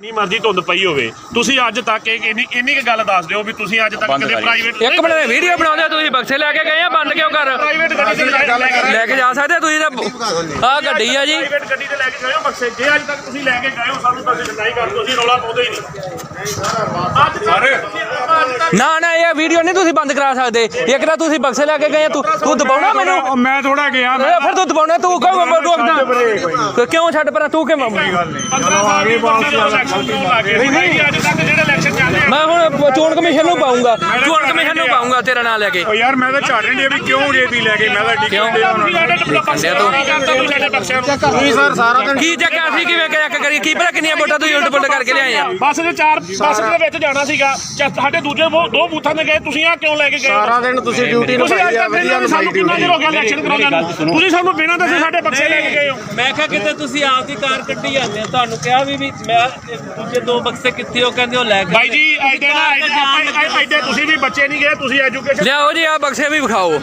ਨੀ ਮਰਜ਼ੀ ਧੁੰਦ ਪਈ ਹੋਵੇ ਤੁਸੀਂ ਅੱਜ ਤੱਕ ਇਹ ਇੰਨੀ ਇੰਨੀ ਕੁ ਗੱਲ ਦੱਸ ਦਿਓ ਵੀ ਤੁਸੀਂ ਅੱਜ ਤੱਕ ਕਦੇ ਪ੍ਰਾਈਵੇਟ ਇੱਕ ਮਿੰਟ ਦੇ ਵੀਡੀਓ ਬਣਾਉਂਦੇ ਤੁਸੀਂ ਬਕਸੇ ਲੈ ਕੇ ਗਏ ਆ ਬੰਦ ਕਿਉਂ ਕਰ? ਪ੍ਰਾਈਵੇਟ ਗੱਡੀ ਤੇ ਲੈ ਕੇ ਲੈ ਕੇ ਜਾ ਸਕਦੇ ਤੁਸੀਂ ਤਾਂ ਆ ਗੱਡੀ ਆ ਜੀ। ਪ੍ਰਾਈਵੇਟ ਗੱਡੀ ਤੇ ਲੈ ਕੇ ਗਏ ਹੋ ਬਕਸੇ। ਜੇ ਅੱਜ ਤੱਕ ਤੁਸੀਂ ਲੈ ਕੇ ਗਏ ਹੋ ਸਾਨੂੰ ਬਕਸੇ ਨਹੀਂ ਕਰ ਅਸੀਂ ਰੌਲਾ ਪਾਉਂਦੇ ਹੀ ਨਹੀਂ। ਅੱਜ ਨਾ ਨਾ ਇਹ ਵੀਡੀਓ ਨਹੀਂ ਤੁਸੀਂ ਬੰਦ ਕਰਾ ਸਕਦੇ। ਇੱਕ ਤਾਂ ਤੁਸੀਂ ਬਕਸੇ ਲੈ ਕੇ ਗਏ ਆ ਤੂੰ ਤੂੰ ਦਬਾਉਣਾ ਮੈਨੂੰ? ਮੈਂ ਥੋੜਾ ਗਿਆ ਇਹ ਫਿਰ ਤੂੰ ਦਬਾਉਣਾ ਤੂੰ ਕਿਉਂ ਰੋਕਦਾ ਕਿਉਂ ਛੱਡ ਪਰਾਂ? ਤੂੰ ਕਿਉਂ 15 ਸਾਲ ਦੀ ਬਕਸੇ ਦਾ ਇਲੈਕਸ਼ਨ ਕਰਾਉਣ ਲੱਗੇ ਨਹੀਂ। ਨਹੀਂ ਅੱਜ ਤੱਕ ਜਿਹੜੇ ਇਲੈਕਸ਼ਨ ਚੱਲਦੇ ਆ ਮੈਂ ਹੁਣ ਚੋਣ ਕਮਿਸ਼ਨ ਨੂੰ ਪਾਉਂਗਾ ਚੋਣ ਕਮਿਸ਼ਨ ਨੂੰ ਪਾਉਂਗਾ ਤੇਰਾ ਨਾਂ ਲੈ ਕੇ। ਓ ਯਾਰ ਮੈਂ ਤਾਂ ਝਾੜ ਨਹੀਂ ਵੀ ਕਿਉਂ ਰੇਤੀ ਲੈ ਕੇ ਮੈਂ ਤਾਂ ਡਿੱਗ ਤੁਸੀਂ ਹੁਣ। ਸਾਡੇ ਬਕਸੇ ਤੋਂ ਤੁਸੀਂ ਸਾਡੇ ਬਕਸਿਆਂ ਨੂੰ ਤੁਸੀਂ ਸਰ ਸਾਰਾ ਦਿਨ ਕੀ ਚੱਕਰ ਸੀ? ਕਿਵੇਂ ਚੈੱਕ ਕਰੀ? ਕੀ ਪਤਾ ਕਿੰਨੀਆਂ ਵੋਟਾਂ ਤੁਸੀਂ ਉਲਟ ਪੁਲਟ ਕਰਕੇ ਲਿਆਏ ਆ? ਬੱਸ ਦੇ ਚਾਰ ਬੱਸ ਦੇ ਵਿੱਚ ਜਾਣਾ ਸੀਗਾ। ਚ- ਸਾਡੇ ਦੂਜੇ ਦੋ ਬੂਥਾਂ ਤੇ ਗਏ। ਤੁਸੀਂ ਆ ਕਿਉਂ ਲੈ ਕੇ ਗਏ? ਸਾਰਾ ਦਿਨ ਤੁਸੀਂ ਡਿਊਟੀ ਨਿਭਾਈ ਆ ਵਧੀਆ ਸਾਨੂੰ ਕਿੰਨਾ ਚਿਰ ਹੋ ਗਿਆ ਇਲੈਕਸ਼ਨ ਕਰਾਉਂਦੇ ਨੂੰ? ਤੁਸੀਂ ਸਾਨੂੰ ਬਿਨਾਂ ਦੱਸੇ ਸਾਡੇ ਬਕਸੇ ਲੈ ਕੇ ਗਏ ਹੋ। ਮੈਂ ਕਿਹਾ ਕਿਤੇ ਤੁਸੀਂ ਆਪਦੀ ਕਾਰ ਕੱਢੀ ਜਾਂਦੇ ਹੋ। ਤੁਹਾਨੂੰ ਕਿਹਾ ਵੀ ਵੀ ਮੈਂ ਦੂਜੇ ਦੋ ਬਕਸੇ ਕਿੱਥੇ ਹੋ? ਕਹਿੰਦੇ ਉਹ ਲੈ ਕੇ ਬਾਈ ਜੀ ਐਡੇ ਨਾ ਐਡੇ- ਐਡੇ ਤੁਸੀਂ ਵੀ ਬੱਚੇ ਨਹੀਂ ਗਏ ਤੁਸੀਂ ਐਜੂਕੇਸ਼ਨ ਲਿਆਓ ਜੀ ਆ ਬਕਸੇ ਵੀ ਵਿਖਾਓ।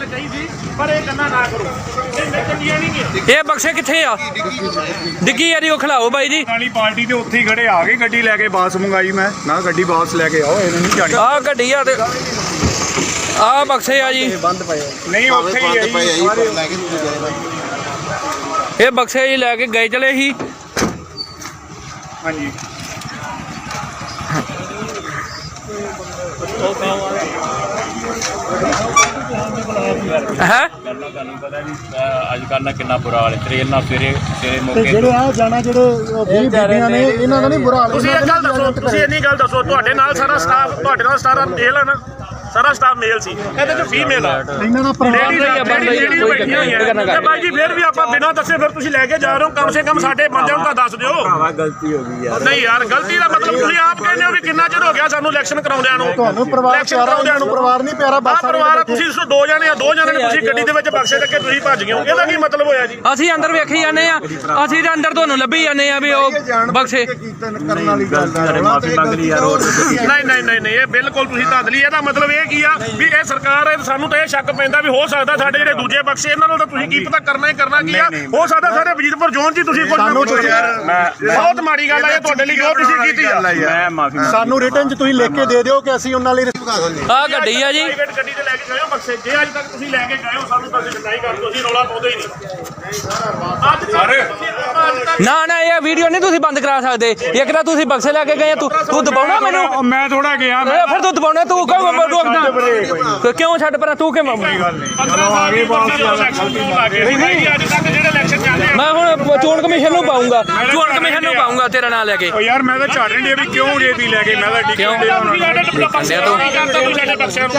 ਪਰ ਇਹ ਕੰਨਾ ਨਾ ਕਰੋ। ਇਹ ਬਕਸੇ ਕਿੱਥੇ ਆ? ਡਿੱਗੀ ਆ ਜੀ ਉਹ ਖਿਲਾਓ ਬਾਈ ਜੀ। ਵਾਲੀ ਪਾਰਟੀ ਤੇ ਉੱਥੇ ਹੀ ਖੜੇ ਆ ਗਏ ਗੱਡੀ ਲੈ ਕੇ ਬਾਸ ਮੰਗਾਈ ਮੈਂ। ਨਾ ਗੱਡੀ ਬਾਸ ਲੈ ਕੇ ਆਓ ਇਹਨੂੰ ਨਹੀਂ ਜਾਣੀ। ਆ ਗੱਡੀ ਆ ਤੇ ਆ ਬਕਸੇ ਆ ਜੀ। ਨਹੀਂ ਉੱਥੇ ਹੀ ਹੈ ਜੀ ਇਹ ਬਕਸੇ ਜੀ ਲੈ ਕੇ ਗਏ ਚਲੇ ਸੀ। ਹਾਂਜੀ। ਹੈ? ਤੁਹਾਨੂੰ ਪਤਾ ਵੀ ਅੱਜ ਕੱਲ੍ਹ ਨਾ ਕਿੰਨਾ ਬੁਰਾ ਹਾਲ ਹੈ। ਟ੍ਰੇਨ ਨਾਲ ਸਵੇਰੇ ਸਵੇਰੇ ਤੇ ਮੌਕੇ ਜਿਹੜੇ ਆ ਜਾਣਾ ਜਿਹੜੇ ਉਹ ਵੀਹ ਬੀਬੀਆਂ ਨੇ ਇਹਨਾਂ ਦਾ ਨਹੀਂ ਬੁਰਾ ਹਾਲ ਤੁਸੀਂ ਇਹ ਗੱਲ ਦੱਸੋ ਤੁਸੀਂ ਇੰਨੀ ਗੱਲ ਦੱਸੋ ਤੁਹਾਡੇ ਨਾਲ ਸਾਰਾ ਸਟਾਫ ਤੁਹਾਡੇ ਨਾਲ ਸਾਰਾ ਮੇਲ ਆ ਨਾ। ਸਾਰਾ ਸਟਾਫ ਮੇਲ ਸੀ। ਇਹਦੇ ਚ ਫੀਮੇਲ ਆ। ਇਹਨਾਂ ਦਾ ਲੇਡੀ ਹੀ ਆ, ਬੰਦ ਹੀ ਆ, ਲੇਡੀ ਕੋਈ ਬੈਠੀਆਂ ਹੋਈਆਂ ਤੇ ਬਾਈ ਜੀ ਫਿਰ ਵੀ ਆਪਾਂ ਬਿਨਾਂ ਦੱਸੇ ਫਿਰ ਤੁਸੀਂ ਲੈ ਕੇ ਜਾ ਰਹੇ ਹੋ। ਕਮ ਸੇ ਕਮ ਸਾਡੇ ਬੰਦਿਆਂ ਨੂੰ ਤਾਂ ਦੱਸ ਦਿਓ। ਭਰਾਵਾ ਗਲਤੀ ਹੋ ਗਈ ਯਾਰ। ਨਹੀਂ ਯਾਰ ਗਲਤੀ ਦਾ ਮਤਲਬ ਤੁਸੀਂ ਆਪ ਕਹਿੰਦੇ ਹੋ ਵੀ ਕਿੰਨਾ ਚਿਰ ਹੋ ਗਿਆ ਸਾਨੂੰ ਇਲੈਕਸ਼ਨ ਕਰਾਉਂਦਿਆਂ ਨੂੰ। ਤੁਹਾਨੂੰ ਪਰਿਵਾਰ ਪਿਆਰਾ ਕਰਾਉਂਦਿਆਂ ਨੂੰ। ਪਰਿਵਾਰ ਨਹੀਂ ਪਿਆਰਾ ਬਾਸਾਂ ਪਰਿਵਾਰ ਤੁਸੀਂ ਦੋ ਜਣੇ ਆ ਦੋ ਜਣੇ ਨੇ ਤੁਸੀਂ ਗੱਡੀ ਦੇ ਵਿੱਚ ਬਕਸੇ ਚੱਕੇ ਤੁਸੀਂ ਭੱਜ ਗਏ ਹੋ। ਇਹਦਾ ਕੀ ਮਤਲਬ ਹੋਇਆ ਜੀ? ਅਸੀਂ ਅੰਦਰ ਵੇਖੀ ਜਾਂਦੇ ਆ। ਅਸੀਂ ਤਾਂ ਅੰਦਰ ਤੁਹਾਨੂੰ ਲੱਭੀ ਜਾਂਦੇ ਆ ਵੀ ਉਹ ਬਕਸੇ ਦਾ ਨਹੀਂ ਨਹੀਂ ਨਹੀਂ ਇਹ ਬਿਲਕੁਲ ਤੁਸੀਂ ਧਾਂਦਲੀ ਇਹਦਾ ਮਤਲਬ ਇਹ ਕੀ ਆ? ਵੀ ਇਹ ਸਰਕਾਰ ਹੈ ਸਾਨੂੰ ਤਾਂ ਇਹ ਸ਼ੱਕ ਪੈਂਦਾ ਵੀ ਹੋ ਸਕਦਾ ਸਾਡੇ ਜਿਹੜੇ ਦੂਜੇ ਬਕਸੇ ਇਹਨਾਂ ਨਾਲ ਤਾਂ ਤੁਸੀਂ ਕੀ ਪਤਾ ਕਰਨਾ ਹੀ ਕਰਨਾ ਕੀ ਆ? ਹੋ ਸਕਦਾ ਸਾਰੇ ਵਜੀਦਪੁਰ ਜ਼ੋਨ ਹੀ ਤੁਸੀਂ ਕੁਝ ਨਾ ਕੁਝ ਬਹੁਤ ਮਾੜੀ ਗੱਲ ਆ ਇਹ ਤੁਹਾਡੇ ਲਈ ਜੋ ਤੁਸੀਂ ਕੀਤੀ ਆ। ਮੈਂ ਮਾਫੀ ਸਾਨੂੰ ਰਿਟਰਨ ਚ ਤੁਸੀਂ ਲਿਖ ਕੇ ਦੇ ਦਿਓ ਕਿ ਅਸੀਂ ਉਹਨਾਂ ਲਈ ਆ ਗੱਡੀ ਆ ਜੀ। ਪ੍ਰਾਈਵੇਟ ਗੱਡੀ ਤੇ ਲੈ ਕੇ ਗਏ ਹੋ ਬਕਸੇ ਜੇ ਅੱਜ ਤੱਕ ਤੁਸੀਂ ਲੈ ਕੇ ਗਏ ਹੋ ਸਾਨੂੰ ਬਕਸੇ ਨਹੀਂ ਕਰ ਅਸੀਂ ਰੌਲਾ ਪਾਉਂਦੇ ਹੀ ਨਹੀਂ। ਅੱਜ ਸਾਰੇ ਨਾ ਨਾ ਇਹ ਵੀਡੀਓ ਨਹੀਂ ਤੁਸੀਂ ਬੰਦ ਕਰਾ ਸਕਦੇ। ਇੱਕ ਤਾਂ ਤੁਸੀਂ ਬਕਸੇ ਲੈ ਕੇ ਗਏ ਤੂੰ ਤੂੰ ਦਬਾਉਣਾ ਮੈਨੂੰ? ਮੈਂ ਥੋੜਾ ਗਿਆ ਇਹ ਫਿਰ ਤੂੰ ਦਬਾਉਣਾ ਤੂੰ ਕਿਉਂ ਰੋਕਦਾ ਕਿਉਂ ਛੱਡ ਪਰਾਂ ਤੂੰ ਕਿਉਂ 15 ਸਾਲ ਦੀ ਬਕਸੇ ਦਾ ਇਲੈਕਸ਼ਨ ਕਰਾਉਣ ਲੱਗੇ ਨਹੀਂ ਨਹੀਂ। ਅੱਜ ਤੱਕ ਜਿਹੜੇ ਇਲੈਕਸ਼ਨ ਮੈਂ ਹੁਣ ਚੋਣ ਕਮਿਸ਼ਨ ਨੂੰ ਪਾਉਂਗਾ ਚੋਣ ਕਮਿਸ਼ਨ ਨੂੰ ਪਾਉਂਗਾ ਤੇਰਾ ਨਾਂ ਲੈ ਕੇ। ਓ ਯਾਰ ਮੈਂ ਤਾਂ ਝਾੜ ਡਿਆ ਵੀ ਕਿਉਂ ਰੇਤੀ ਲੈ ਕੇ ਮੈਂ ਤਾਂ ਡਿੱਗ ਕਿਉਂ?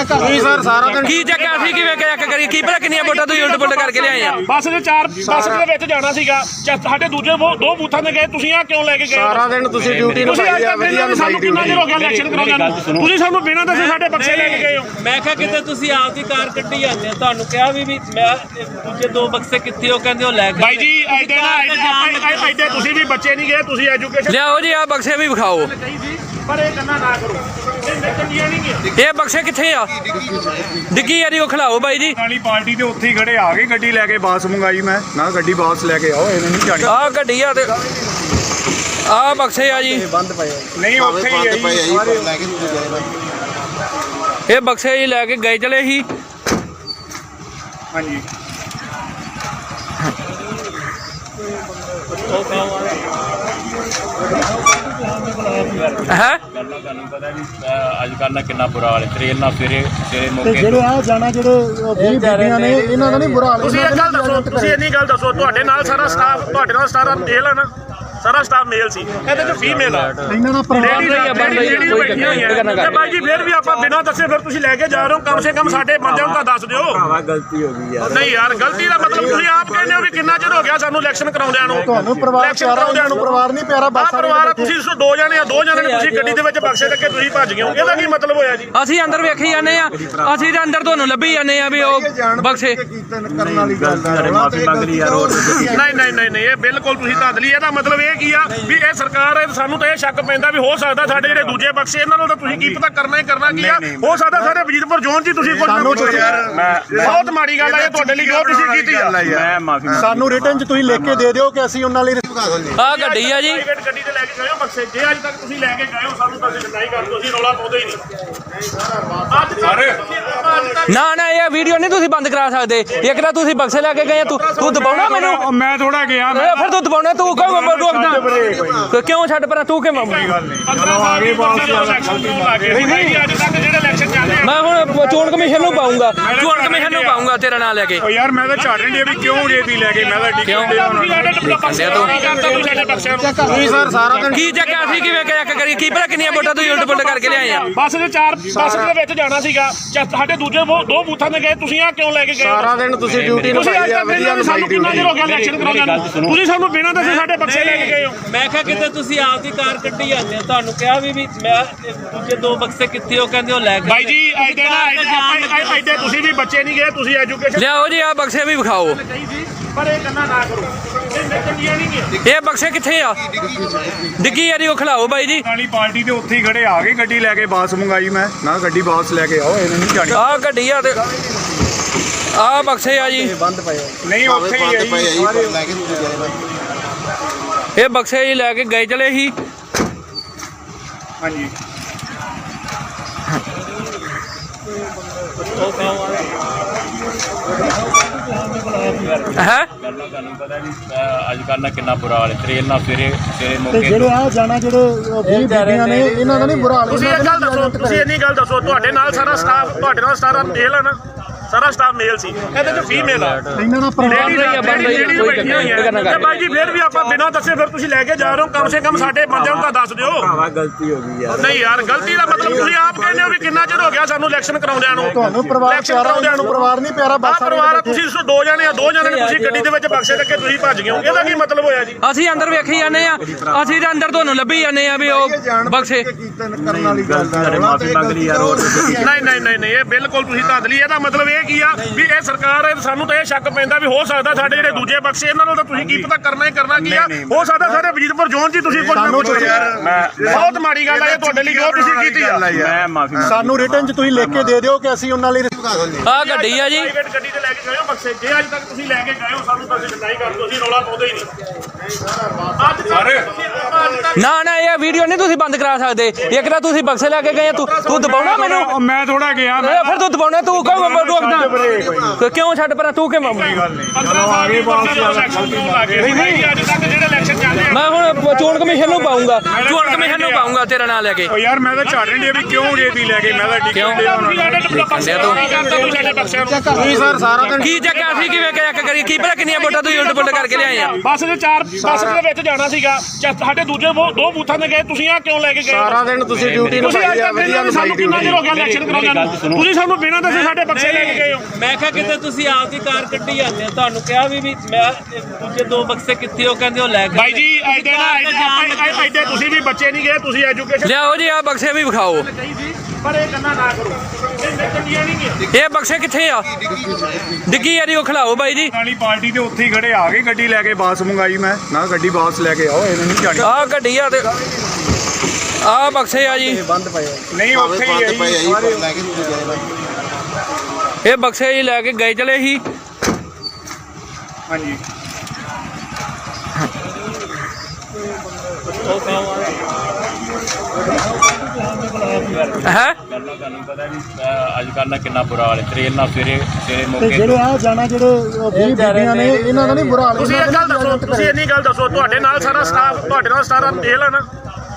ਤੁਸੀਂ ਸਰ ਸਾਰਾ ਦਿਨ ਕੀ ਚੱਕਰ ਸੀ ਕਿਵੇਂ ਚੈੱਕ ਕਰੀ ਕੀ ਪਤਾ ਕਿੰਨੀਆਂ ਵੋਟਾਂ ਤੁਸੀਂ ਉਲਟ ਪੁਲਟ ਕਰਕੇ ਲਿਆਏ ਆ? ਬੱਸ ਦੇ ਚਾਰ ਬੱਸ ਦੇ ਵਿੱਚ ਜਾਣਾ ਸੀਗਾ। ਸਾਡੇ ਦੂਜੇ ਬੋ- ਦੋ ਬੂਥਾਂ ਤੇ ਗਏ ਤੁਸੀਂ ਆ ਕਿਉਂ ਲੈ ਕੇ ਗਏ? ਸਾਰਾ ਦਿਨ ਤੁਸੀਂ ਡਿਊਟੀ ਤੁਸੀਂ ਅੱਜ ਨਿਭਾਈ ਆ ਤੱਕ ਵਧੀਆ ਨਹੀਂ ਸਾਨੂੰ ਕਿੰਨਾ ਚਿਰ ਹੋ ਗਿਆ ਇਲੈਕਸ਼ਨ ਕਰਾਉਂਦੇ ਨੂੰ? ਤੁਸੀਂ ਸਾਨੂੰ ਬਿਨਾਂ ਦੱਸੇ ਸਾਡੇ ਬਕਸੇ ਲੈ ਕੇ ਗਏ ਹੋ। ਮੈਂ ਕਿਹਾ ਕਿਤੇ ਤੁਸੀਂ ਆਪਦੀ ਕਾਰ ਕੱਢੀ ਜਾਂਦੇ ਹੋ। ਤੁਹਾਨੂੰ ਕਿਹਾ ਵੀ ਵੀ ਮੈਂ ਇਹ ਦੂਜੇ ਦੋ ਬਕਸੇ ਕਿੱਥੇ ਹੋ ਕਹਿੰਦੇ ਉਹ ਲੈ ਕੇ ਬਾਈ ਜੀ ਐਡੇ ਨਾ ਐਡੇ- ਐਡੇ ਤੁਸੀਂ ਵੀ ਬੱਚੇ ਨਹੀਂ ਗਏ ਤੁਸੀਂ ਐਜੂਕੇਸ਼ਨ ਲਿਆਓ ਜੀ ਆ ਬਕਸੇ ਵੀ ਵਿਖਾਓ। ਪਰ ਇਹ ਕੰਨਾ ਨਾ ਕਰੋ। ਇਹ ਮੈਂ ਚੰਗੀਆਂ ਨਹੀਂ ਗਿਆ ਇਹ ਬਕਸੇ ਕਿੱਥੇ ਆ? ਡਿੱਗੀ ਆ ਜੀ ਉਹ ਖਿਲਾਓ ਬਾਈ ਜੀ। ਵਾਲੀ ਪਾਰਟੀ ਤੇ ਉੱਥੇ ਹੀ ਖੜੇ ਆ ਗਏ ਗੱਡੀ ਲੈ ਕੇ ਬਾਸ ਮੰਗਾਈ ਮੈਂ। ਨਾ ਗੱਡੀ ਬਾਸ ਲੈ ਕੇ ਆਓ ਇਹਨੂੰ ਨਹੀਂ ਜਾਣੀ। ਆ ਗੱਡੀ ਆ ਤੇ ਆ ਬਕਸੇ ਆ ਜੀ। ਨਹੀਂ ਉੱਥੇ ਹੀ ਹੈ ਜੀ ਇਹ ਬਕਸੇ ਜੀ ਲੈ ਕੇ ਗਏ ਚਲੇ ਸੀ। ਹਾਂਜੀ। ਹੈ? ਤੁਹਾਨੂੰ ਪਤਾ ਵੀ ਅੱਜ ਕੱਲ੍ਹ ਨਾ ਕਿੰਨਾ ਬੁਰਾ ਹਾਲ ਹੈ। ਟ੍ਰੇਨ ਨਾਲ ਸਵੇਰੇ ਸਵੇਰੇ ਤੇ ਮੌਕੇ ਜਿਹੜੇ ਆ ਜਾਣਾ ਜਿਹੜੇ ਉਹ ਵੀਹ ਬੀਬੀਆਂ ਨੇ ਇਹਨਾਂ ਦਾ ਨਹੀਂ ਬੁਰਾ ਹਾਲ ਤੁਸੀਂ ਇਹ ਗੱਲ ਦੱਸੋ ਤੁਸੀਂ ਇੰਨੀ ਗੱਲ ਦੱਸੋ ਤੁਹਾਡੇ ਨਾਲ ਸਾਰਾ ਸਟਾਫ ਤੁਹਾਡੇ ਨਾਲ ਸਾਰਾ ਆ ਨਾ। ਸਾਰਾ ਸਟਾਫ ਮੇਲ ਸੀ। ਇਹਦੇ ਚ ਫੀਮੇਲ ਆ। ਇਹਨਾਂ ਦਾ ਲੇਡੀ ਆ, ਲੇਡੀ ਕੋਈ ਬੈਠੀਆਂ ਹੋਈਆਂ। ਤੇ ਬਾਈ ਜੀ ਫਿਰ ਵੀ ਆਪਾਂ ਬਿਨਾਂ ਦੱਸੇ ਫਿਰ ਤੁਸੀਂ ਲੈ ਕੇ ਜਾ ਰਹੇ ਹੋ। ਕਮ ਸੇ ਕਮ ਸਾਡੇ ਬੰਦਿਆਂ ਨੂੰ ਤਾਂ ਦੱਸ ਦਿਓ। ਭਰਾਵਾ ਗਲਤੀ ਹੋ ਗਈ ਯਾਰ। ਨਹੀਂ ਯਾਰ ਗਲਤੀ ਦਾ ਮਤਲਬ ਤੁਸੀਂ ਆਪ ਕਹਿੰਦੇ ਹੋ ਵੀ ਕਿੰਨਾ ਚਿਰ ਹੋ ਗਿਆ ਸਾਨੂੰ ਇਲੈਕਸ਼ਨ ਕਰਾਉਂਦਿਆਂ ਨੂੰ। ਤੁਹਾਨੂੰ ਪਰਿਵਾਰ ਪਿਆਰਾ ਕਰਾਉਂਦਿਆਂ ਨੂੰ। ਪਰਿਵਾਰ ਨਹੀਂ ਪਿਆਰਾ ਬਾਸਾਂ ਪਰਿਵਾਰ ਤੁਸੀਂ ਦੋ ਜਣੇ ਆ ਦੋ ਜਣੇ ਨੇ ਤੁਸੀਂ ਗੱਡੀ ਦੇ ਵਿੱਚ ਬਕਸੇ ਚੱਕੇ ਤੁਸੀਂ ਭੱਜ ਗਏ ਹੋ। ਇਹਦਾ ਕੀ ਮਤਲਬ ਹੋਇਆ ਜੀ? ਅਸੀਂ ਅੰਦਰ ਵੇਖੀ ਜਾਂਦੇ ਆ। ਅਸੀਂ ਤਾਂ ਅੰਦਰ ਤੁਹਾਨੂੰ ਲੱਭੀ ਜਾਂਦੇ ਆ ਵੀ ਉਹ ਬਕਸੇ ਕੀਰਤਨ ਕਰਨ ਵਾਲੀ ਗੱਲ ਦਾ ਅਰੇ ਮਾਫੀ ਮੰਗ ਲਈ ਯਾਰ ਹੋਰ ਨਹੀਂ ਨਹੀਂ ਨਹੀਂ ਨਹੀਂ ਇਹ ਬਿਲਕੁਲ ਤੁਸੀਂ ਧਾਂਦਲੀ ਇਹਦਾ ਮਤਲਬ ਇਹ ਇਹ ਕੀ ਆ? ਵੀ ਇਹ ਸਰਕਾਰ ਹੈ ਸਾਨੂੰ ਤਾਂ ਇਹ ਸ਼ੱਕ ਪੈਂਦਾ ਵੀ ਹੋ ਸਕਦਾ ਸਾਡੇ ਜਿਹੜੇ ਦੂਜੇ ਬਖਸ਼ੇ ਇਹਨਾਂ ਨਾਲ ਤਾਂ ਤੁਸੀਂ ਕੀ ਪਤਾ ਕਰਨਾ ਹੀ ਕਰਨਾ ਕੀ ਆ? ਹੋ ਸਕਦਾ ਸਾਰੇ ਵਜੀਦਪੁਰ ਜ਼ੋਨ 'ਚ ਹੀ ਤੁਸੀਂ ਕੁਝ ਨਾ ਕੁਝ ਬਹੁਤ ਮਾੜੀ ਗੱਲ ਆ ਇਹ ਤੁਹਾਡੇ ਲਈ ਜੋ ਤੁਸੀਂ ਕੀਤੀ ਆ। ਮੈਂ ਮਾਫੀ ਸਾਨੂੰ ਰਿਟਰਨ 'ਚ ਤੁਸੀਂ ਲਿਖ ਕੇ ਦੇ ਦਿਓ ਕਿ ਅਸੀਂ ਉਹਨਾਂ ਲਈ ਆ ਗੱਡੀ ਆ ਜੀ। ਪ੍ਰਾਈਵੇਟ ਗੱਡੀ ਤੇ ਲੈ ਕੇ ਗਏ ਹੋ ਬਖਸ਼ੇ। ਜੇ ਅੱਜ ਤੱਕ ਤੁਸੀਂ ਲੈ ਕੇ ਗਏ ਹੋ ਸਾਨੂੰ ਤਾਂ ਡਿਨਾਈ ਕਰ ਅਸੀਂ ਰੌਲਾ ਪਾਉਂਦੇ ਹੀ ਨਹੀਂ। ਅੱਜ ਸਾਰੇ ਨਾ ਨਾ ਇਹ ਵੀਡੀਓ ਨਹੀਂ ਤੁਸੀਂ ਬੰਦ ਕਰਾ ਸਕਦੇ। ਇੱਕ ਤਾਂ ਤੁਸੀਂ ਬਕਸੇ ਲੈ ਕੇ ਗਏ ਤੂੰ ਤੂੰ ਦਬਾਉਣਾ ਮੈਨੂੰ? ਮੈਂ ਥੋੜਾ ਗਿਆ ਮੈਂ ਫਿਰ ਤੂੰ ਦਬਾਉਣਾ ਤੂੰ ਕਿਉਂ ਰੋਕਦਾ ਕਿਉਂ ਛੱਡ ਪਰਾਂ? ਤੂੰ ਕਿਉਂ ਕੋਈ ਗੱਲ ਨਹੀਂ। 15 ਸਾਲ ਦੀ ਬਾਤ ਇਲੈਕਸ਼ਨ ਤੋਂ ਲਾ ਕੇ ਨਹੀਂ। ਨਹੀਂ ਅੱਜ ਤੱਕ ਮੈਂ ਹੁਣ ਚੋਣ ਕਮਿਸ਼ਨ ਨੂੰ ਪਾਉਂਗਾ ਚੋਣ ਕਮਿਸ਼ਨ ਨੂੰ ਪਾਉਂਗਾ ਤੇਰਾ ਨਾਂ ਲੈ ਕੇ। ਉਹ ਯਾਰ ਮੈਂ ਤਾਂ ਝਾੜ ਨਹੀਂ ਵੀ ਕਿਉਂ ਰੇਤੀ ਲੈ ਕੇ ਮੈਂ ਤਾਂ? ਡਿੱਗਣ ਡਿਆ ਤੁਸੀਂ ਨੂੰ ਸਰ ਸਾਰਾ ਦਿਨ ਕੀ ਚੱਕਿਆ ਅਸੀਂ ਕਿਵੇਂ ਚੈੱਕ ਕਰੀ? ਕੀ ਪਤਾ ਕਿੰਨੀਆਂ ਵੋਟਾਂ ਤੁਸੀਂ ਉਲਟ ਪੁਲਟ ਕਰਕੇ ਲਿਆਏ ਆ? ਬੱਸ ਦੇ ਚਾਰ ਬੱਸ ਦੇ ਵਿੱਚ ਜਾਣਾ ਸੀਗਾ। ਸਾਡੇ ਦੂਜੇ ਦੋ ਬੂਥਾਂ ਤੇ ਗਏ ਤੁਸੀਂ ਆ ਕਿਉਂ ਲੈ ਕੇ ਗਏ? ਸਾਰਾ ਦਿਨ ਤੁਸੀਂ ਡਿਊਟੀ ਅੱਜ ਨਿਭਾਈ ਆ ਵਧੀਆ ਸਾਨੂੰ ਕਿੰਨਾ ਚਿਰ ਹੋ ਗਿਆ ਇਲੈਕਸ਼ਨ ਕਰਾਉਂਦੇ ਨੂੰ? ਤੁਸੀਂ ਸਾਨੂੰ ਬਿਨਾਂ ਦੱਸੇ ਸਾਡੇ ਬਖਸ਼ੇ ਲੈ ਕੇ ਗਏ ਹੋ। ਮੈਂ ਕਿਹਾ ਕਿਤੇ ਤੁਸੀਂ ਆਪਦੀ ਕਾਰ ਕੱਢੀ ਜਾਂਦੇ ਹੋ। ਤੁਹਾਨੂੰ ਕਿਹਾ ਵੀ ਵੀ ਮੈਂ ਦੂਜੇ ਦੋ ਬਕਸੇ ਕਿੱਥੇ ਉਹ ਕਹਿੰਦੇ ਉਹ ਲੈ ਕੇ ਬਾਈ ਜੀ ਐਡੇ ਨਾ ਐਡੇ- ਐਡੇ ਤੁਸੀਂ ਵੀ ਬੱਚੇ ਨਹੀਂ ਗਏ ਤੁਸੀਂ ਐਜੂਕੇਸ਼ਨ ਲਿਆਓ ਜੀ ਆ ਬਕਸੇ ਵੀ ਵਿਖਾਓ। ਪਰ ਇਹ ਕੰਨਾ ਨਾ ਕਰੋ। ਇਹ ਨਿਕਲੀਆਂ ਨਹੀਂ ਗਿਆ ਇਹ ਬਕਸੇ ਕਿੱਥੇ ਆ? ਡਿੱਗੀ ਯਾਰੀ ਉਹ ਖਲਾਓ ਬਾਈ ਜੀ। ਵਾਲੀ ਪਾਰਟੀ ਤੇ ਉੱਥੇ ਹੀ ਖੜੇ ਆ ਗਏ ਗੱਡੀ ਲੈ ਕੇ ਬਾਸ ਮੰਗਾਈ ਮੈਂ। ਨਾ ਗੱਡੀ ਬਾਸ ਲੈ ਕੇ ਆਓ ਇਹਨਾਂ ਨਹੀਂ ਜਾਣੀ। ਆ ਗੱਡੀ ਆ ਤੇ ਆ ਬਕਸੇ ਆ ਜੀ। ਨਹੀਂ ਉੱਥੇ ਹੀ ਜੀ। ਸਾਰੇ ਇਹ ਬਕਸੇ ਜੀ ਲੈ ਕੇ ਗਏ ਚਲੇ ਸੀ। ਹਾਂਜੀ। ਹੈ? ਅੱਜ ਕੱਲ੍ਹ ਨਾ ਕਿੰਨਾ ਬੁਰਾ ਹਾਲ ਹੈ ਟ੍ਰੇਨ ਨਾਲ ਸਵੇਰੇ ਸਵੇਰੇ ਤੇ ਮੌਕੇ ਜਿਹੜੇ ਆ ਜਾਣਾ ਜਿਹੜੇ 20 ਬੀਬੀਆਂ ਨੇ ਇਹਨਾਂ ਦਾ ਨਹੀਂ ਬੁਰਾ ਹਾਲ। ਤੁਸੀਂ ਇਹ ਗੱਲ ਦੱਸੋ ਤੁਸੀਂ ਇੰਨੀ ਗੱਲ ਦੱਸੋ ਤੁਹਾਡੇ ਨਾਲ ਸਾਰਾ ਸਟਾਫ ਤੁਹਾਡੇ ਨਾਲ ਸਾਰਾ ਮੇਲ ਆ ਨਾ। ਸਾਰਾ ਸਟਾਫ ਮੇਲ ਸੀ। ਇਹਦੇ ਚ ਫੀਮੇਲ ਆ। ਇਹਨਾਂ ਦਾ ਪਰਿਵਾਰ ਰਹੀ ਆ, ਬਣ ਰਹੀ ਕੋਈ ਚੱਕਰ ਨਹੀਂ, ਬਾਈ ਜੀ ਫਿਰ ਵੀ ਆਪਾਂ ਬਿਨਾਂ ਦੱਸੇ ਫਿਰ ਤੁਸੀਂ ਲੈ ਕੇ ਜਾ ਰਹੇ ਹੋ। ਕਮ ਸੇ ਕਮ ਸਾਡੇ ਬੰਦਿਆਂ ਨੂੰ ਤਾਂ ਦੱਸ ਦਿਓ। ਗਲਤੀ ਹੋ ਗਈ ਯਾਰ। ਨਹੀਂ ਯਾਰ ਗਲਤੀ ਦਾ ਮਤਲਬ ਤੁਸੀਂ ਆਪ ਕਹਿੰਦੇ ਹੋ ਵੀ ਕਿੰਨਾ ਚਿਰ ਹੋ ਗਿਆ ਸਾਨੂੰ ਇਲੈਕਸ਼ਨ ਕਰਾਉਂਦਿਆਂ ਨੂੰ। ਤੁਹਾਨੂੰ ਪਰਿਵਾਰ ਪਿਆਰਾ ਨੂੰ। ਪਰਿਵਾਰ ਨਹੀਂ ਪਿਆਰਾ ਬਸ ਪਰਿਵਾਰ ਤੁਸੀਂ ਦੋ ਜਣੇ ਆ ਦੋ ਜਣੇ ਨੇ ਤੁਸੀਂ ਗੱਡੀ ਦੇ ਵਿੱਚ ਬਕਸੇ ਲੱਗੇ ਤੁਸੀਂ ਭੱਜ ਗਏ ਹੋ। ਇਹਦਾ ਕੀ ਮਤਲਬ ਹੋਇਆ ਜੀ? ਅਸੀਂ ਅੰਦਰ ਵੇਖੀ ਜਾਂਦੇ ਆ। ਅਸੀਂ ਤਾਂ ਅੰਦਰ ਤੁਹਾਨੂੰ ਲੱਭੀ ਜਾਂਦੇ ਆ ਵੀ ਉਹ ਬਕਸੇ ਕਰਨ ਵਾਲੀ ਗੱਲ ਨਹੀਂ ਨਹੀਂ ਨਹੀਂ ਨਹੀਂ ਇਹ ਬਿਲਕੁਲ ਤੁਸੀਂ ਧੱਦ ਲਈ। ਇਹਦਾ ਮਤਲਬ ਇਹ ਕੀ ਆ ਵੀ ਇਹ ਸਰਕਾਰ ਹੈ ਸਾਨੂੰ ਤਾਂ ਇਹ ਸ਼ੱਕ ਪੈਂਦਾ ਵੀ ਹੋ ਸਕਦਾ ਸਾਡੇ ਜਿਹੜੇ ਦੂਜੇ ਬਖਸ਼ੇ ਇਹਨਾਂ ਨਾਲ ਤਾਂ ਤੁਸੀਂ ਕੀ ਪਤਾ ਕਰਨਾ ਹੀ ਕਰਨਾ ਕੀ ਆ? ਹੋ ਸਕਦਾ ਸਾਰੇ ਵਜੀਦਪੁਰ ਜ਼ੋਨ ਹੀ ਤੁਸੀਂ ਕੁਝ ਨਾ ਕੁਝ ਬਹੁਤ ਮਾੜੀ ਗੱਲ ਆ ਇਹ ਤੁਹਾਡੇ ਲਈ ਜੋ ਤੁਸੀਂ ਕੀਤੀ ਆ ਮੈਂ ਮਾਫੀ ਸਾਨੂੰ ਰਿਟਰਨ 'ਚ ਤੁਸੀਂ ਲਿਖ ਕੇ ਦੇ ਦਿਓ ਕਿ ਅਸੀਂ ਉਹਨਾਂ ਲਈ ਆ ਗੱਡੀ ਆ ਜੀ। ਪ੍ਰਾਈਵੇਟ ਗੱਡੀ ਤੇ ਲੈ ਕੇ ਗਏ ਹੋ ਬਖਸ਼ੇ। ਜੇ ਅੱਜ ਤੱਕ ਤੁਸੀਂ ਲੈ ਕੇ ਗਏ ਹੋ ਸਾਨੂੰ ਤਾਂ ਡਿਨਾਈ ਕਰ ਦੋ ਅਸੀਂ ਰੌਲਾ ਪਾਉਂਦੇ ਹੀ ਨਹੀਂ। ਅੱਜ ਸਾਰੇ। ਨਾ ਨਾ ਇਹ ਵੀਡੀਓ ਨਹੀਂ ਤੁਸੀਂ ਬੰਦ ਕਰਾ ਸਕਦੇ। ਇੱਕ ਤਾਂ ਤੁਸੀਂ ਬਕਸੇ ਲੈ ਕੇ ਗਏ ਤੂੰ ਤੂੰ ਦਬਾਉਣਾ ਮੈਨੂੰ? ਮੈਂ ਥੋੜਾ ਗਿਆ ਮੈਂ ਫਿਰ ਤੂੰ ਦਬਾਉਣਾ ਤੂੰ ਕਿਉਂ ਰੋਕਦਾ ਕਿਉਂ ਛੱਡ ਪਰਾਂ? ਤੂੰ ਕਿਉਂ ਕੋਈ ਗੱਲ ਨਹੀਂ। 15 ਸਾਲ ਦੀ ਬਾਤ ਇਲੈਕਸ਼ਨ ਤੋਂ ਲਾ ਕੇ ਨਹੀਂ ਨਹੀਂ। ਅੱਜ ਤੱਕ ਜਿਹੜੇ ਇਲੈਕਸ਼ਨ ਚੱਲਦੇ ਆ। ਮੈਂ ਹੁਣ ਚੋਣ ਕਮਿਸ਼ਨ ਨੂੰ ਪਾਉਂਗਾ ਚੋਣ ਕਮਿਸ਼ਨ ਨੂੰ ਪਾਉਂਗਾ ਤੇਰਾ ਨਾਂ ਲੈ ਕੇ। ਉਹ ਯਾਰ ਮੈਂ ਤਾਂ ਝਾੜ ਨਹੀਂ ਵੀ ਕਿਉਂ ਰੇਤੀ ਲੈ ਕੇ ਮੈਂ ਤਾਂ ਡਿਆ ਤੁਸੀਂ ਸਰ ਸਾਰਾ ਦਿਨ ਕੀ ਚੱਕਿਆ ਅਸੀਂ? ਕਿਵੇਂ ਚੈੱਕ ਕਰੀ ਕੀ ਪਤਾ ਕਿੰਨੀਆਂ ਵੋਟਾਂ ਤੁਸੀਂ ਉਲਟ ਪੁਲਟ ਕਰਕੇ ਲਿਆਏ ਆ? ਬੱਸ ਦੇ ਚਾਰ ਬੱਸ ਦੇ ਵਿੱਚ ਜਾਣਾ ਸੀਗਾ। ਸਾਡੇ ਦੂਜੇ ਵੋ- ਦੋ ਬੂਥਾਂ ਤੇ ਗਏ ਤੁਸੀਂ ਆ ਕਿਉਂ ਲੈ ਕੇ ਗਏ? ਸਾਰਾ ਦਿਨ ਤੁਸੀਂ ਡਿਊਟੀ ਤੁਸੀਂ ਅੱਜ ਨਿਭਾਈ ਆ ਤੱਕ ਵਧੀਆ ਬਿਨਾਂ ਸਾਨੂੰ ਕਿੰਨਾ ਚਿਰ ਹੋ ਗਿਆ ਇਲੈਕਸ਼ਨ ਕਰਾਉਂਦੇ ਨੂੰ? ਤੁਸੀਂ ਸਾਨੂੰ ਬਿਨਾਂ ਦੱਸੇ ਸਾਡੇ ਬਖਸ਼ੇ ਲੈ ਕੇ ਗਏ ਹੋ। ਮੈਂ ਕਿਹਾ ਕਿਤੇ ਤੁਸੀਂ ਆਪਦੀ ਕਾਰ ਕੱਢੀ ਜਾਂਦੇ ਹੋ। ਤੁਹਾਨੂੰ ਕਿਹਾ ਵੀ ਵੀ ਮੈਂ ਦੂਜੇ ਦੋ ਬਕਸੇ ਕਿੱਥੇ ਉਹ ਕਹਿੰਦੇ ਉਹ ਲੈ ਕੇ ਬਾਈ ਜੀ ਐਡੇ ਨਾ ਐਡੇ- ਐਡੇ ਤੁਸੀਂ ਵੀ ਬੱਚੇ ਨਹੀਂ ਗਏ ਤੁਸੀਂ ਐਜੂਕੇਸ਼ਨ ਲਿਆਓ ਜੀ ਆ ਬਕਸੇ ਵੀ ਵਿਖਾਓ। ਪਰ ਇਹ ਕੰਨਾ ਨਾ ਕਰੋ। ਇਹ ਇਹ ਬਕਸੇ ਕਿੱਥੇ ਆ? ਡਿੱਗੀ ਯਾਰੀ ਉਹ ਖਲਾਓ ਬਾਈ ਜੀ। ਵਾਲੀ ਪਾਰਟੀ ਤੇ ਉੱਥੇ ਹੀ ਖੜੇ ਆ ਗਏ ਗੱਡੀ ਲੈ ਕੇ ਬਾਸ ਮੰਗਾਈ ਮੈਂ। ਨਾ ਗੱਡੀ ਬਾਸ ਲੈ ਕੇ ਆਓ ਇਹਨਾਂ ਨਹੀਂ ਜਾਣੀ। ਆ ਗੱਡੀ ਆ ਤੇ ਆ ਬਕਸੇ ਆ ਜੀ। ਨਹੀਂ ਉੱਥੇ ਹੀ ਸਾਰੇ। ਇਹ ਬਕਸੇ ਜੀ ਲੈ ਕੇ ਗਏ ਚਲੇ ਸੀ। ਹਾਂਜੀ। ਹੈ ਤੁਹਾਨੂੰ ਅਹ ਅੱਜ ਕੱਲ੍ਹ ਨਾ ਕਿੰਨਾ ਬੁਰਾ ਹਾਲ ਹੈ। ਟ੍ਰੇਨ ਨਾਲ ਸਵੇਰੇ ਸਵੇਰੇ ਤੇ ਮੌਕੇ ਜਿਹੜੇ ਆ ਜਾਣਾ ਜਿਹੜੇ 20 ਬੀਬੀਆਂ ਨੇ ਇਹਨਾਂ ਦਾ ਨਹੀਂ ਬੁਰਾ ਹਾਲ ਤੁਸੀਂ ਇਹ ਗੱਲ ਦੱਸੋ ਤੁਸੀਂ ਇੰਨੀ ਗੱਲ ਦੱਸੋ ਤੁਹਾਡੇ ਨਾਲ ਸਾਰਾ ਸਟਾਫ ਤੁਹਾਡੇ ਨਾਲ ਸਾਰਾ ਮੇਲ ਆ ਨਾ।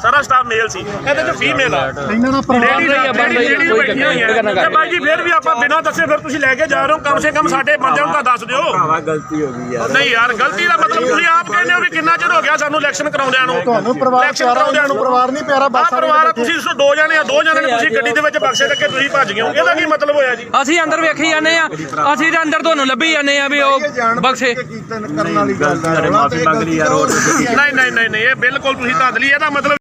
ਸਾਰਾ ਸਟਾਫ ਮੇਲ ਸੀ। ਇਹਦੇ ਚ ਫੀਮੇਲ ਆ। ਇਹਨਾਂ ਦਾ ਪਰਿਵਾਰ ਆ, ਆ, ਕੋਈ ਬੈਠੀਆਂ ਹੋਈਆਂ। ਤੇ ਬਾਈ ਜੀ ਫਿਰ ਵੀ ਆਪਾਂ ਬਿਨਾਂ ਦੱਸੇ ਫਿਰ ਤੁਸੀਂ ਲੈ ਕੇ ਜਾ ਰਹੇ ਹੋ। ਕਮ ਸੇ ਕਮ ਸਾਡੇ ਬੰਦਿਆਂ ਨੂੰ ਤਾਂ ਦੱਸ ਦਿਓ। ਗਲਤੀ ਹੋ ਗਈ ਯਾਰ। ਨਹੀਂ ਯਾਰ ਗਲਤੀ ਦਾ ਮਤਲਬ ਤੁਸੀਂ ਆਪ ਕਹਿੰਦੇ ਹੋ ਵੀ ਕਿੰਨਾ ਚਿਰ ਹੋ ਗਿਆ ਸਾਨੂੰ ਇਲੈਕਸ਼ਨ ਕਰਾਉਂਦਿਆਂ ਨੂੰ। ਤੁਹਾਨੂੰ ਪਰਿਵਾਰ ਪਿਆਰਾ ਕਰਾਉਂਦਿਆਂ ਨੂੰ। ਪਰਿਵਾਰ ਨਹੀਂ ਪਿਆਰਾ ਬਸ ਪਰਿਵਾਰ ਆ, ਤੁਸੀਂ ਦੋ ਜਣੇ ਆ ਦੋ ਜਣੇ ਨੇ ਤੁਸੀਂ ਗੱਡੀ ਦੇ ਵਿੱਚ ਬਕਸੇ ਲੱਗੇ ਤੁਸੀਂ ਭੱਜ ਗਏ ਹੋ। ਇਹਦਾ ਕੀ ਮਤਲਬ ਹੋਇਆ ਜੀ? ਅਸੀਂ ਅੰਦਰ ਵੇਖੀ ਜਾਂਦੇ ਆ। ਅਸੀਂ ਤਾਂ ਅੰਦਰ ਤੁਹਾਨੂੰ ਲੱਭੀ ਜਾਂਦੇ ਆ ਵੀ ਉਹ ਬਕਸੇ। ਕਰਨ ਵਾਲੀ ਗੱਲ ਹੈ ਮਾਫੀ ਮੰਗ ਲਈ ਯਾਰ ਹੋਰ ਨਹੀਂ ਨਹੀਂ ਨਹੀਂ ਇਹ ਬਿਲਕੁਲ ਤੁਸੀਂ ਧੱਦ ਲਈ। ਇਹਦਾ ਮਤਲਬ